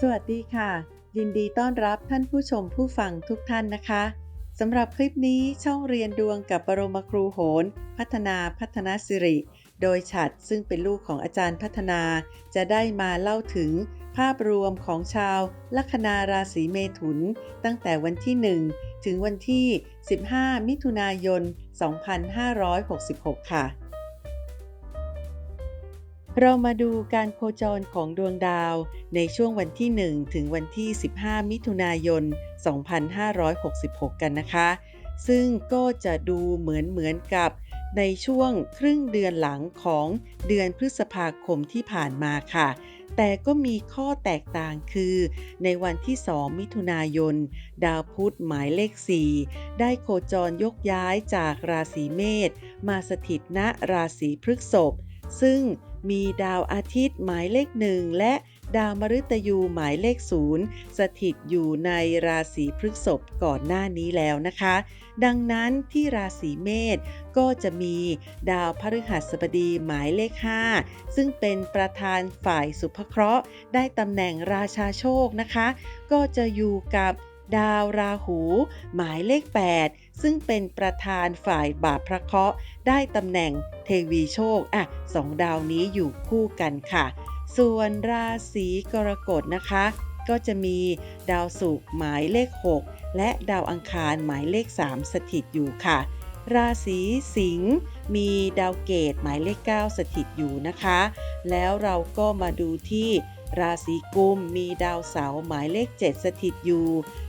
สวัสดีค่ะ ยินดีต้อนรับท่านผู้ชมผู้ฟังทุกท่านนะคะสำหรับคลิปนี้ช่องเรียนดวงกับบรมครูโหน พัฒนาพัฒนาสิริ โดยฉัดซึ่งเป็นลูกของอาจารย์พัฒนา จะได้มาเล่าถึงภาพรวมของชาวลัคนาราศีเมถุน ตั้งแต่วันที่ 1 ถึงวันที่ 15 มิถุนายน 2566 ค่ะ เรามาดูการโคจรของดวงดาวในช่วงวันที่ 1 ถึงวันที่ 15 มิถุนายน 2566 กันนะคะ ซึ่งก็จะดูเหมือนเหมือนกับในช่วงครึ่งเดือนหลังของเดือนพฤษภาคมที่ผ่านมาค่ะ แต่ก็มีข้อแตกต่างคือ ในวันที่ 2 มิถุนายน ดาวพุธหมายเลข 4 ได้โคจรยกย้ายจากราศีเมษมาสถิตณราศีพฤษภซึ่ง มีดาวอาทิตย์หมายเลขหนึ่งและดาวมฤตยูหมายเลขศูนย์สถิตอยู่ในราศีพฤษภก่อนหน้านี้แล้วนะคะ ดังนั้นที่ราศีเมษก็จะมีดาวพฤหัสบดีหมายเลข 5 ซึ่งเป็นประธานฝ่ายสุภเคราะห์ ได้ตำแหน่งราชาโชคนะคะ ก็จะอยู่กับ ดาวราหู หมายเลข 8 ซึ่งเป็นประธานฝ่ายบาปพระเคราะห์ได้ตำแหน่งเทวีโชคอะสองดาวนี้อยู่คู่กันค่ะ ส่วนราศีกรกฎนะคะ ก็จะมีดาวศุกร์หมายเลข 6 และดาวอังคารหมายเลข 3 สถิตอยู่ค่ะ ราศีสิงห์มีดาวเกตหมายเลข 9 สถิตอยู่นะคะ แล้วเราก็มาดูที่ ราศีกุมมีดาวเสาร์หมายเลข 7 สถิตอยู่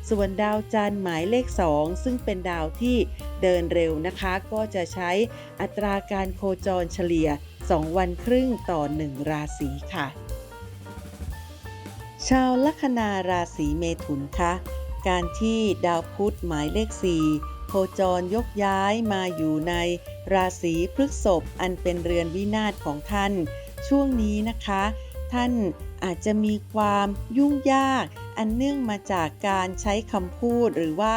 ส่วนดาวจันทร์หมายเลข 2 ซึ่งเป็นดาวที่เดินเร็วนะคะ ก็จะใช้อัตราการโคจรเฉลี่ย 2 วันครึ่งต่อ 1 ราศีค่ะ ชาวลัคนาราศีเมถุนคะการที่ดาวพุธหมายเลข 4 โคจรยกย้ายมาอยู่ในราศีพฤษภอันเป็นเรือนวินาศของท่าน ช่วงนี้นะคะ ท่านอาจจะมีความยุ่งยาก อันเนื่องมาจากการใช้คำพูดหรือว่า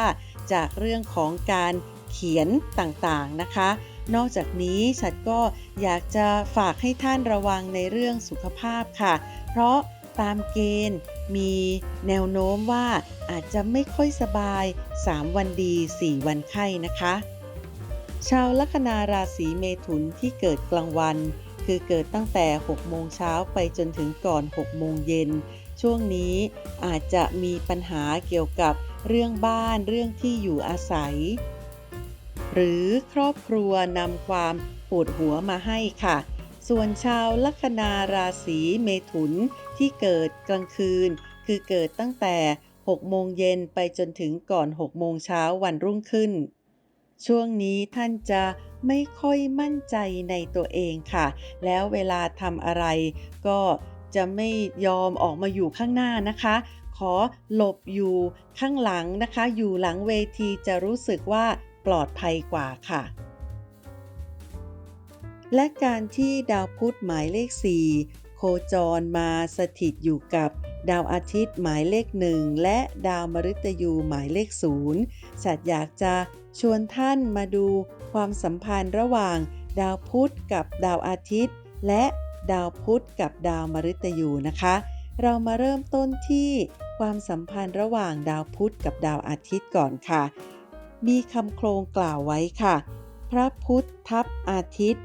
จากเรื่องของการเขียนต่างๆนะคะ นอกจากนี้ฉัดก็อยากจะฝากให้ท่านระวังในเรื่องสุขภาพค่ะ เพราะตามเกณฑ์มีแนวโน้มว่าอาจจะไม่ค่อยสบาย 3 วันดี 4 วันไข้นะคะ ชาวลัคนาราศีเมถุนที่เกิดกลางวัน คือเกิดตั้งแต่ 6 โมงเช้าไปจนถึงก่อน 6 โมงเย็น ช่วงนี้อาจจะมีปัญหาเกี่ยวกับเรื่องบ้านเรื่องที่อยู่อาศัย หรือครอบครัวนำความปวดหัวมาให้ค่ะ ส่วนชาวลัคนาราศีเมถุนที่เกิดกลางคืน คือเกิดตั้งแต่ 6 โมงเย็นไปจนถึงก่อน 6 โมงเช้าวันรุ่งขึ้น ช่วงนี้ท่านจะ ไม่ค่อยมั่นใจในตัวเองค่ะ แล้วเวลาทำอะไรก็จะไม่ยอมออกมาอยู่ข้างหน้านะคะ ขอหลบอยู่ข้างหลังนะคะ อยู่หลังเวทีจะรู้สึกว่าปลอดภัยกว่าค่ะ และการที่ดาวพุธหมายเลข 4 โคจรมาสถิตอยู่กับ ดาวอาทิตย์หมายเลขหนึ่งและดาวมฤตยูหมายเลขศูนย์ฉัดอยากจะชวนท่านมาดูความสัมพันธ์ระหว่าง ดาวพุธกับดาวอาทิตย์ และดาวพุธกับดาวมฤตยูนะคะ เรามาเริ่มต้นที่ความสัมพันธ์ระหว่างดาวพุธกับดาวอาทิตย์ก่อนค่ะ มีคำโครงกล่าวไว้ค่ะ พระพุทธทับอาทิตย์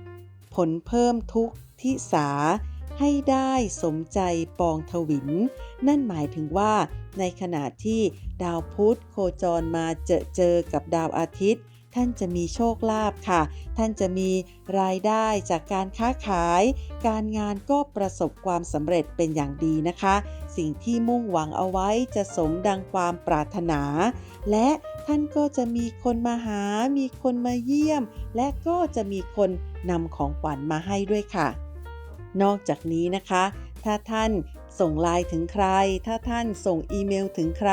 ผลเพิ่มทุกทิสา ให้ได้สมใจปองทวิน นั่นหมายถึงว่า ในขณะที่ดาวพุธโคจรมาเจอเจอกับดาวอาทิตย์ ท่านจะมีโชคลาภค่ะ ท่านจะมีรายได้จากการค้าขาย การงานก็ประสบความสำเร็จเป็นอย่างดีนะคะ สิ่งที่มุ่งหวังเอาไว้จะสมดังความปรารถนา และท่านก็จะมีคนมาหา มีคนมาเยี่ยม และก็จะมีคนนำของขวัญมาให้ด้วยค่ะ นอกจากนี้นะคะ ถ้าท่านส่งไลน์ถึงใคร ถ้าท่านส่งอีเมลถึงใคร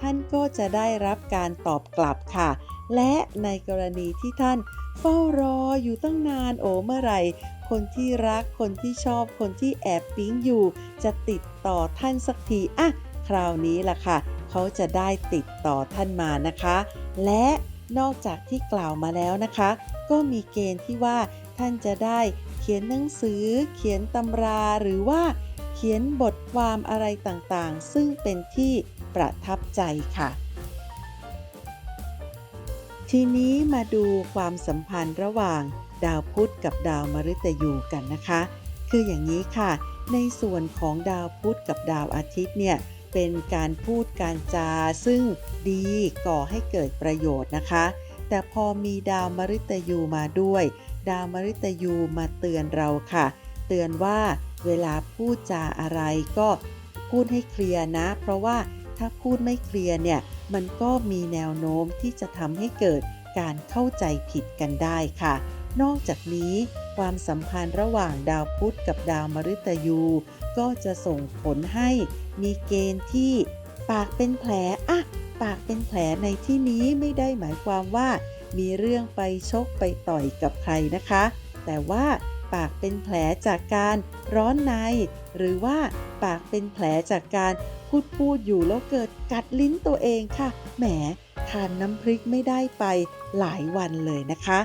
ท่านก็จะได้รับการตอบกลับค่ะ และในกรณีที่ท่านเฝ้ารออยู่ตั้งนานโอ้เมื่อไหร่ คนที่รักคนที่ชอบคนที่แอบปิ๊งอยู่ จะติดต่อท่านสักทีอะคราวนี้ล่ะค่ะ เขาจะได้ติดต่อท่านมานะคะ และนอกจากที่กล่าวมาแล้วนะคะ ก็มีเกณฑ์ที่ว่าท่านจะได้ ขียนหนังสือ เขียนตำราหรือว่าเเขียนบทความอะไรต่างๆ ซึ่งเป็นที่ประทับใจค่ะ ทีนี้มาดูความสัมพันธ์ระหว่างดาวพุธกับดาวมฤตยูกันนะคะ คืออย่างนี้ค่ะ ในส่วนของดาวพุธกับดาวอาทิตย์เนี่ยเป็นการพูดการจาซึ่งดีก่อให้เกิดประโยชน์นะคะ แต่พอมีดาวมฤตยูมาด้วย ดาวมฤตยูมาเตือนเราค่ะ เตือนว่าเวลาพูดจาอะไรก็พูดให้เคลียร์นะ เพราะว่าถ้าพูดไม่เคลียร์เนี่ย มันก็มีแนวโน้มที่จะทำให้เกิดการเข้าใจผิดกันได้ค่ะ นอกจากนี้ ความสัมพันธ์ระหว่างดาวพุธกับดาวมฤตยู ก็จะส่งผลให้มีเกณฑ์ที่ปากเป็นแผลอะปากเป็นแผลในที่นี้ไม่ได้หมายความว่า มีเรื่องไปชกไปต่อยกับใครนะคะ แต่ว่าปากเป็นแผลจากการร้อนใน หรือว่าปากเป็นแผลจากการพูดพูดอยู่แล้วเกิดกัดลิ้นตัวเองค่ะ แหมทานน้ำพริกไม่ได้ไปหลายวันเลยนะคะ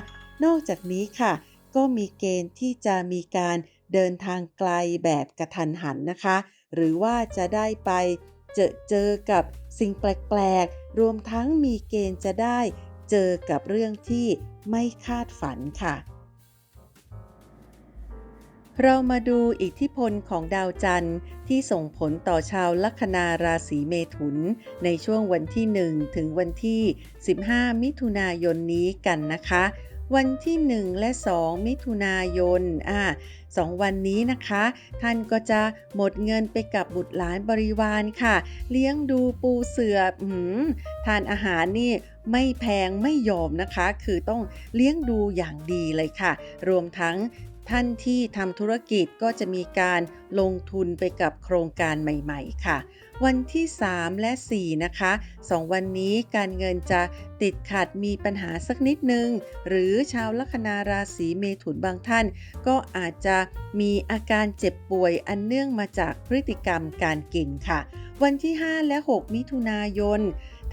นอกจากนี้ค่ะ ก็มีเกณฑ์ที่จะมีการเดินทางไกลแบบกระทันหันนะคะ หรือว่าจะได้ไปเจอเจอกับสิ่งแปลกๆ รวมทั้งมีเกณฑ์จะได้ เจอกับเรื่องที่ไม่คาดฝันค่ะ เรามาดูอิทธิพลของดาวจันทร์ที่ส่งผลต่อชาวลัคนาราศีเมถุน ในช่วงวันที่ 1 ถึงวันที่ 15 มิถุนายนนี้กันนะคะ วันที่ 1 และ 2 มิถุนายนอ่าสองวันนี้นะคะ ท่านก็จะหมดเงินไปกับบุตรหลานบริวารค่ะ เลี้ยงดูปูเสืออทานอาหารนี่ไม่แพงไม่ยอมนะคะ คือต้องเลี้ยงดูอย่างดีเลยค่ะ รวมทั้งท่านที่ทำธุรกิจก็จะมีการลงทุนไปกับโครงการใหม่ ๆ ค่ะ วันที่ 3 และ 4 นะคะ 2 วันนี้การเงินจะติดขัดมีปัญหาสักนิดนึง หรือชาวลัคนาราศีเมถุนบางท่าน ก็อาจจะมีอาการเจ็บป่วยอันเนื่องมาจากพฤติกรรมการกินค่ะ วันที่ 5 และ 6 มิถุนายน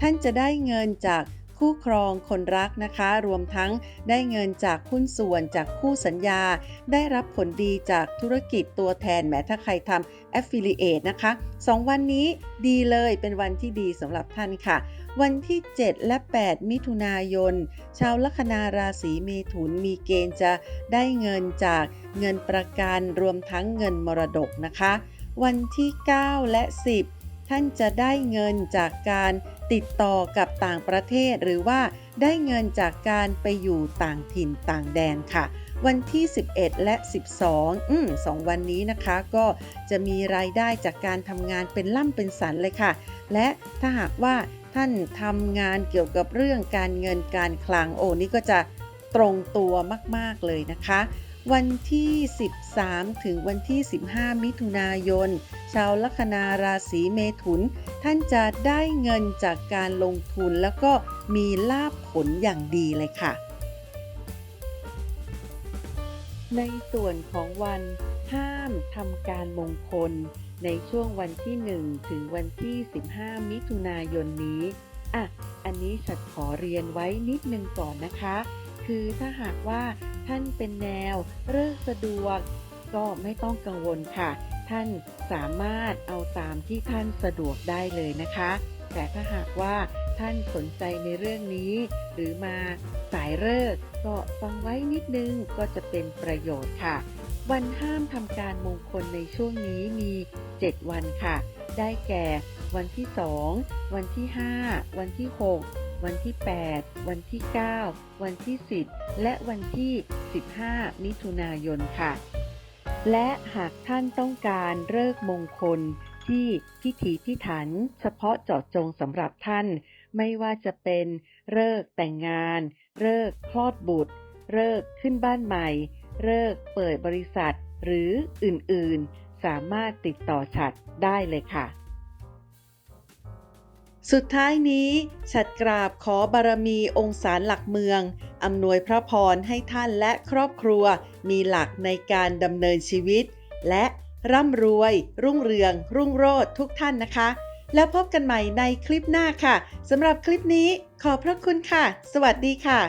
ท่านจะได้เงินจาก คู่ครองคนรักนะคะ รวมทั้งได้เงินจากหุ้นส่วนจากคู่สัญญา ได้รับผลดีจากธุรกิจตัวแทนแม้ถ้าใครทำ affiliate นะคะ 2 วันนี้ดีเลยเป็นวันที่ดีสำหรับท่านค่ะ วันที่ 7 และ 8 มิถุนายน ชาวลัคนาราศีเมถุนมีเกณฑ์จะได้เงินจากเงินประกันรวมทั้งเงินมรดกนะคะ วันที่ 9 และ 10 ท่านจะได้เงินจากการ ติดต่อกับต่างประเทศหรือว่าได้เงินจากการไปอยู่ต่างถิ่นต่างแดนค่ะ วันที่ 11 และ 12 อืมสองวันนี้นะคะ ก็จะมีรายได้จากการทำงานเป็นล่ำเป็นสันเลยค่ะ และถ้าหากว่าท่านทำงานเกี่ยวกับเรื่องการเงินการคลังโอ้นี่ก็จะตรงตัวมาก ๆ เลยนะคะ วันที่ 13 ถึงวันที่ 15 มิถุนายน ชาวลัคนาราศีเมถุน ท่านจะได้เงินจากการลงทุนแล้วก็มีลาบผลอย่างดีเลยค่ะ ในส่วนของวันห้ามทำการมงคล ในช่วงวันที่ 1 ถึงวันที่ 15 มิถุนายนนี้อะอันนี้ฉัดขอเรียนไว้นิดนึงก่อนนะคะ คือถ้าหากว่า ท่านเป็นแนวเลิกสะดวก ก็ไม่ต้องกังวลค่ะ ท่านสามารถเอาตามที่ท่านสะดวกได้เลยนะคะ แต่ถ้าหากว่าท่านสนใจในเรื่องนี้ หรือมาสายเลิกก็ฟังไว้นิดนึงก็จะเป็นประโยชน์ค่ะ วันห้ามทำการมงคลในช่วงนี้มี 7 วันค่ะ ได้แก่ วันที่ 2 วันที่ 5 วันที่ 6 วันที่ 8 วันที่ 9 วันที่ 10 และวันที่ 15 มิถุนายนค่ะ และหากท่านต้องการเลิกมงคลที่พิถีพิถัน เฉพาะเจาะจงสำหรับท่าน ไม่ว่าจะเป็นเลิกแต่งงาน เลิกคลอดบุตร เลิกขึ้นบ้านใหม่เลิกเปิดบริษัทหรืออื่นๆ สามารถติดต่อฉัดได้เลยค่ะ สุดท้ายนี้ ฉัดกราบขอบารมีองค์ศาลหลักเมือง อำนวยพระพรให้ท่านและครอบครัว มีหลักในการดำเนินชีวิต และร่ำรวย รุ่งเรือง รุ่งโรจน์ทุกท่านนะคะ แล้วพบกันใหม่ในคลิปหน้าค่ะสำหรับคลิปนี้ขอพระคุณค่ะ สวัสดีค่ะ